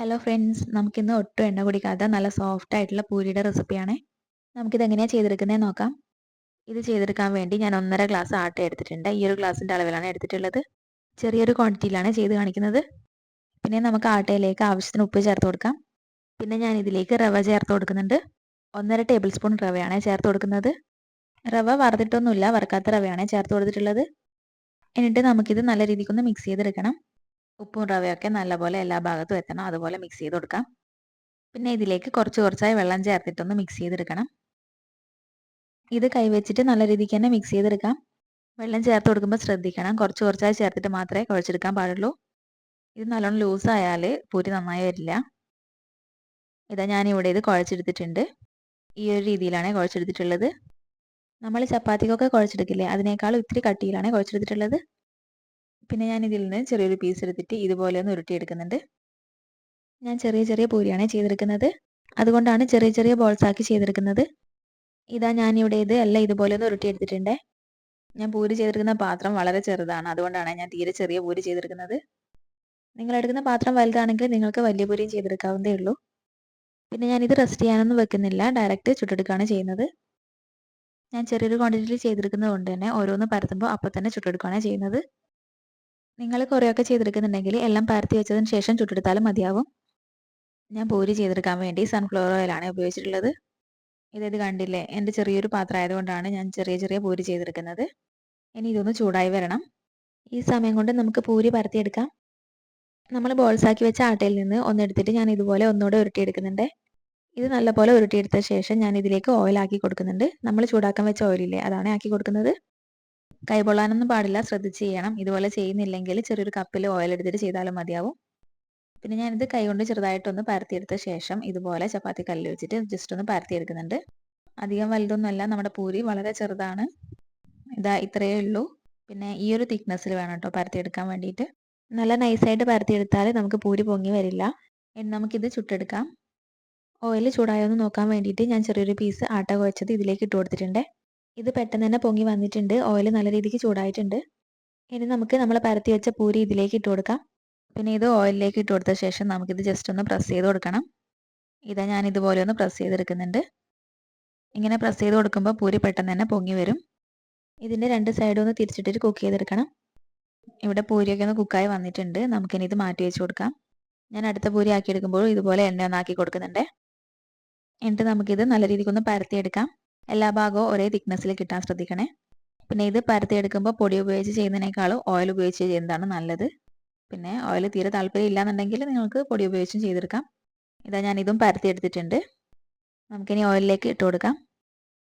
Hello friends നമുക്കിന്ന് ഒട്ടും എണ്ണ കുടിക്കാത്ത നല്ല സോഫ്റ്റ് ആയിട്ടുള്ള പൂരിയുടെ റെസിപ്പിയാണ് നമുക്കിത് എങ്ങനെയാണ് ചെയ്തെടുക്കുന്നത് നോക്കാം. ഇത് ചെയ്തെടുക്കാൻ വേണ്ടി ഞാൻ ഒന്നര ഗ്ലാസ് ആട്ട എടുത്തിട്ടുണ്ട്. ഈ ഒരു ഗ്ലാസിന്റെ അളവിലാണ് എടുത്തിട്ടുള്ളത്. ചെറിയൊരു ക്വാണ്ടിറ്റിയിലാണ് ചെയ്ത് കാണിക്കുന്നത്. പിന്നെ നമുക്ക് ആട്ടയിലേക്ക് ആവശ്യത്തിന് ഉപ്പ് ചേർത്ത് കൊടുക്കാം. പിന്നെ ഞാൻ ഇതിലേക്ക് റവ ചേർത്ത് കൊടുക്കുന്നുണ്ട്. ഒന്നര ടേബിൾ സ്പൂൺ റവയാണ് ചേർത്ത് കൊടുക്കുന്നത്. റവ വറുത്തിട്ടൊന്നുമില്ല വറുക്കാത്ത റവയാണ് ചേർത്ത് കൊടുത്തിട്ടുള്ളത്. എന്നിട്ട് നമുക്കിത് നല്ല രീതിക്കൊന്ന് മിക്സ് ചെയ്തെടുക്കണം. ഉപ്പും റവയൊക്കെ നല്ലപോലെ എല്ലാ ഭാഗത്തും എത്തണം. അതുപോലെ മിക്സ് ചെയ്ത് കൊടുക്കാം. പിന്നെ ഇതിലേക്ക് കുറച്ച് കുറച്ചായി വെള്ളം ചേർത്തിട്ടൊന്ന് മിക്സ് ചെയ്തെടുക്കണം. ഇത് കൈവച്ചിട്ട് നല്ല രീതിക്ക് തന്നെ മിക്സ് ചെയ്തെടുക്കാം. വെള്ളം ചേർത്ത് കൊടുക്കുമ്പോൾ ശ്രദ്ധിക്കണം. കുറച്ച് കുറച്ചായി ചേർത്തിട്ട് മാത്രമേ കുഴച്ചെടുക്കാൻ പാടുള്ളൂ. ഇത് നല്ലോണം ലൂസ് ആയാൽ പൂരി നന്നായി വരില്ല. ഇതാ ഞാനിവിടെ ഇത് കുഴച്ചെടുത്തിട്ടുണ്ട്. ഈ ഒരു രീതിയിലാണ് കുഴച്ചെടുത്തിട്ടുള്ളത്. നമ്മൾ ചപ്പാത്തിക്കൊക്കെ കുഴച്ചെടുക്കില്ലേ? അതിനേക്കാളും ഇത്തിരി കട്ടിയിലാണ് കുഴച്ചെടുത്തിട്ടുള്ളത്. പിന്നെ ഞാൻ ഇതിൽ നിന്ന് ചെറിയൊരു പീസ് എടുത്തിട്ട് ഇതുപോലെ ഒന്ന് ഉരുട്ടിയെടുക്കുന്നുണ്ട്. ഞാൻ ചെറിയ ചെറിയ പൂരിയാണ് ചെയ്തെടുക്കുന്നത്. അതുകൊണ്ടാണ് ചെറിയ ചെറിയ ബോൾസ് ആക്കി ചെയ്തെടുക്കുന്നത്. ഇതാ ഞാൻ ഇവിടെ ഇത് എല്ലാം ഇതുപോലെ ഒന്ന് ഉരുട്ടിയെടുത്തിട്ടുണ്ട്. ഞാൻ പൂരി ചെയ്തെടുക്കുന്ന പാത്രം വളരെ ചെറുതാണ്. അതുകൊണ്ടാണ് ഞാൻ തീരെ ചെറിയ പൂരി ചെയ്തെടുക്കുന്നത്. നിങ്ങൾ എടുക്കുന്ന പാത്രം വലുതാണെങ്കിൽ നിങ്ങൾക്ക് വലിയ പൂരിയും ചെയ്തെടുക്കാവുന്നതേ ഉള്ളൂ. പിന്നെ ഞാനിത് റെസ്റ്റ് ചെയ്യാനൊന്നും വെക്കുന്നില്ല. ഡയറക്റ്റ് ചുട്ടെടുക്കുകയാണ് ചെയ്യുന്നത്. ഞാൻ ചെറിയൊരു ക്വാണ്ടിറ്റിയിൽ ചെയ്തെടുക്കുന്നത് കൊണ്ട് തന്നെ ഓരോന്ന് പരത്തുമ്പോൾ അപ്പോൾ തന്നെ ചുട്ടെടുക്കുകയാണ് ചെയ്യുന്നത്. നിങ്ങൾ കുറേയൊക്കെ ചെയ്തെടുക്കുന്നുണ്ടെങ്കിൽ എല്ലാം പരത്തി വെച്ചതിന് ശേഷം ചുട്ടെടുത്താലും മതിയാവും. ഞാൻ പൂരി ചെയ്തെടുക്കാൻ വേണ്ടി സൺഫ്ലവർ ഓയിലാണ് ഉപയോഗിച്ചിട്ടുള്ളത്. ഇതേത് കണ്ടില്ലേ? എന്റെ ചെറിയൊരു പാത്രം ആയതുകൊണ്ടാണ് ഞാൻ ചെറിയ ചെറിയ പൂരി ചെയ്തെടുക്കുന്നത്. ഇനി ഇതൊന്ന് ചൂടായി വരണം. ഈ സമയം കൊണ്ട് നമുക്ക് പൂരി പരത്തിയെടുക്കാം. നമ്മൾ ബോൾസാക്കി വെച്ച ആട്ടയിൽ നിന്ന് ഒന്നെടുത്തിട്ട് ഞാൻ ഇതുപോലെ ഒന്നുകൂടെ ഉരുട്ടിയെടുക്കുന്നുണ്ട്. ഇത് നല്ലപോലെ ഉരുട്ടിയെടുത്ത ശേഷം ഞാൻ ഇതിലേക്ക് ഓയിൽ ആക്കി കൊടുക്കുന്നുണ്ട്. നമ്മൾ ചൂടാക്കാൻ വെച്ച ഓയിലില്ലേ അതാണ് ആക്കി കൊടുക്കുന്നത്. കൈപൊള്ളാനൊന്നും പാടില്ല. ശ്രദ്ധിച്ച് ചെയ്യണം. ഇതുപോലെ ചെയ്യുന്നില്ലെങ്കിൽ ചെറിയൊരു കപ്പിൽ ഓയിൽ എടുത്തിട്ട് ചെയ്താലും മതിയാവും. പിന്നെ ഞാനിത് കൈകൊണ്ട് ചെറുതായിട്ടൊന്ന് പരത്തിയെടുത്ത ശേഷം ഇതുപോലെ ചപ്പാത്തി കല്ലിൽ വെച്ചിട്ട് ജസ്റ്റ് ഒന്ന് പരത്തിയെടുക്കുന്നുണ്ട്. അധികം വലുതൊന്നുമല്ല. നമ്മുടെ പൂരി വളരെ ചെറുതാണ്. ഇതാ ഇത്രയേ ഉള്ളൂ. പിന്നെ ഈ ഒരു തിക്നെസ്സിൽ വേണം കേട്ടോ പരത്തിയെടുക്കാൻ വേണ്ടിയിട്ട്. നല്ല നൈസായിട്ട് പരത്തിയെടുത്താൽ നമുക്ക് പൂരി പൊങ്ങി വരില്ല. നമുക്കിത് ചുട്ടെടുക്കാം. ഓയിൽ ചൂടായോ എന്ന് നോക്കാൻ വേണ്ടിയിട്ട് ഞാൻ ചെറിയൊരു പീസ് ആട്ട കുഴച്ചത് ഇതിലേക്ക് ഇട്ട് കൊടുത്തിട്ടുണ്ട്. ഇത് പെട്ടെന്ന് തന്നെ പൊങ്ങി വന്നിട്ടുണ്ട്. ഓയിൽ നല്ല രീതിക്ക് ചൂടായിട്ടുണ്ട്. ഇനി നമുക്ക് നമ്മൾ പരത്തി വെച്ച പൂരി ഇതിലേക്ക് ഇട്ട് കൊടുക്കാം. പിന്നെ ഇത് ഓയിലിലേക്ക് ഇട്ട് കൊടുത്ത ശേഷം നമുക്കിത് ജസ്റ്റ് ഒന്ന് പ്രസ് ചെയ്ത് കൊടുക്കണം. ഇതാ ഞാൻ ഇതുപോലെ ഒന്ന് പ്രസ് ചെയ്തെടുക്കുന്നുണ്ട്. ഇങ്ങനെ പ്രസ് ചെയ്ത് കൊടുക്കുമ്പോൾ പൂരി പെട്ടെന്ന് തന്നെ പൊങ്ങി വരും. ഇതിന്റെ രണ്ട് സൈഡും ഒന്ന് തിരിച്ചിട്ടിട്ട് കുക്ക് ചെയ്തെടുക്കണം. ഇവിടെ പൂരിയൊക്കെ ഒന്ന് കുക്കായി വന്നിട്ടുണ്ട്. നമുക്കിനി ഇത് മാറ്റി വെച്ച് കൊടുക്കാം. ഞാൻ അടുത്ത പൂരി ആക്കി എടുക്കുമ്പോൾ ഇതുപോലെ എണ്ണ ഒന്നാക്കി കൊടുക്കുന്നുണ്ട്. എന്നിട്ട് നമുക്കിത് നല്ല രീതിക്കൊന്ന് പരത്തിയെടുക്കാം. എല്ലാ ഭാഗവും ഒരേ തിക്നെസ്സിൽ കിട്ടാൻ ശ്രദ്ധിക്കണേ. പിന്നെ ഇത് പരത്തിയെടുക്കുമ്പോൾ പൊടി ഉപയോഗിച്ച് ചെയ്യുന്നതിനേക്കാളും ഓയിൽ ഉപയോഗിച്ച് ചെയ്യുന്നതാണ് നല്ലത്. പിന്നെ ഓയിൽ തീരെ താല്പര്യം ഇല്ലാന്നുണ്ടെങ്കിൽ നിങ്ങൾക്ക് പൊടി ഉപയോഗിച്ചും ചെയ്തെടുക്കാം. ഇതാ ഞാൻ ഇതും പരത്തിയെടുത്തിട്ടുണ്ട് നമുക്കിനി ഓയിലിലേക്ക് ഇട്ട് കൊടുക്കാം.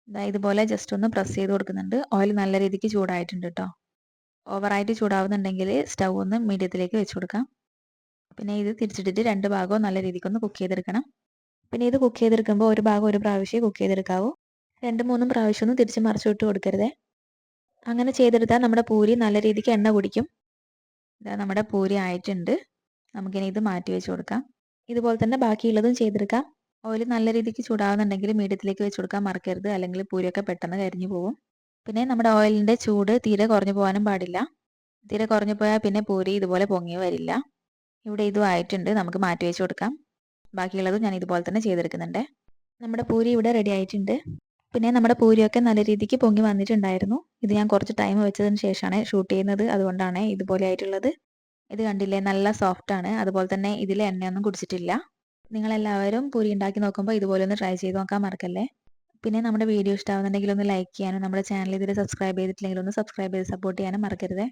ഇതാ ഇതുപോലെ ജസ്റ്റ് ഒന്ന് പ്രസ് ചെയ്ത് കൊടുക്കുന്നുണ്ട്. ഓയിൽ നല്ല രീതിക്ക് ചൂടായിട്ടുണ്ട് കേട്ടോ ഓവറായിട്ട് ചൂടാവുന്നുണ്ടെങ്കിൽ സ്റ്റൗ ഒന്ന് മീഡിയത്തിലേക്ക് വെച്ച് കൊടുക്കാം. പിന്നെ ഇത് തിരിച്ചിട്ടിട്ട് രണ്ട് ഭാഗവും നല്ല രീതിക്കൊന്ന് കുക്ക് ചെയ്തെടുക്കണം. പിന്നെ ഇത് കുക്ക് ചെയ്തെടുക്കുമ്പോൾ ഒരു ഭാഗം ഒരു പ്രാവശ്യം കുക്ക് ചെയ്തെടുക്കാവൂ. രണ്ട് മൂന്നും പ്രാവശ്യം ഒന്ന് തിരിച്ച് മറിച്ചു വിട്ട് കൊടുക്കരുതേ. അങ്ങനെ ചെയ്തെടുത്താൽ നമ്മുടെ പൂരി നല്ല രീതിക്ക് എണ്ണ കുടിക്കും. ഇതാ നമ്മുടെ പൂരി ആയിട്ടുണ്ട്. നമുക്കിനി ഇത് മാറ്റി വെച്ച് കൊടുക്കാം. ഇതുപോലെ തന്നെ ബാക്കിയുള്ളതും ചെയ്തെടുക്കാം. ഓയിൽ നല്ല രീതിക്ക് ചൂടാവുന്നുണ്ടെങ്കിൽ മീഡിയത്തിലേക്ക് വെച്ച് കൊടുക്കാൻ മറക്കരുത്. അല്ലെങ്കിൽ പൂരിയൊക്കെ പെട്ടെന്ന് കരിഞ്ഞു പോകും. പിന്നെ നമ്മുടെ ഓയിലിന്റെ ചൂട് തീരെ കുറഞ്ഞു പോകാനും പാടില്ല. തീരെ കുറഞ്ഞു പോയാൽ പിന്നെ പൂരി ഇതുപോലെ പൊങ്ങി വരില്ല. ഇവിടെ ഇതും ആയിട്ടുണ്ട്. നമുക്ക് മാറ്റി വെച്ച് കൊടുക്കാം. ബാക്കിയുള്ളതും ഞാൻ ഇതുപോലെ തന്നെ ചെയ്തെടുക്കുന്നുണ്ട്. നമ്മുടെ പൂരി ഇവിടെ റെഡി ആയിട്ടുണ്ട്. പിന്നെ നമ്മുടെ പൂരിയൊക്കെ നല്ല രീതിക്ക് പൊങ്ങി വന്നിട്ടുണ്ടായിരുന്നു. ഇത് ഞാൻ കുറച്ച് ടൈം വെച്ചതിന് ശേഷമാണ് ഷൂട്ട് ചെയ്യുന്നത്. അതുകൊണ്ടാണ് ഇതുപോലെ ആയിട്ടുള്ളത്. ഇത് കണ്ടില്ലേ? നല്ല സോഫ്റ്റ് ആണ്. അതുപോലെ തന്നെ ഇതിൽ എണ്ണയൊന്നും കുടിച്ചിട്ടില്ല. നിങ്ങളെല്ലാവരും പൂരി ഉണ്ടാക്കി നോക്കുമ്പോൾ ഇതുപോലെ ഒന്ന് ട്രൈ ചെയ്ത് നോക്കാൻ മറക്കല്ലേ? പിന്നെ നമ്മുടെ വീഡിയോ ഇഷ്ടമാവുന്നുണ്ടെങ്കിൽ ഒന്ന് ലൈക്ക് ചെയ്യാനും നമ്മുടെ ചാനൽ ഇതിൽ സബ്സ്ക്രൈബ് ചെയ്തിട്ടില്ലെങ്കിൽ ഒന്ന് സബ്സ്ക്രൈബ് ചെയ്ത് സപ്പോർട്ട് ചെയ്യാനും മറക്കരുത്.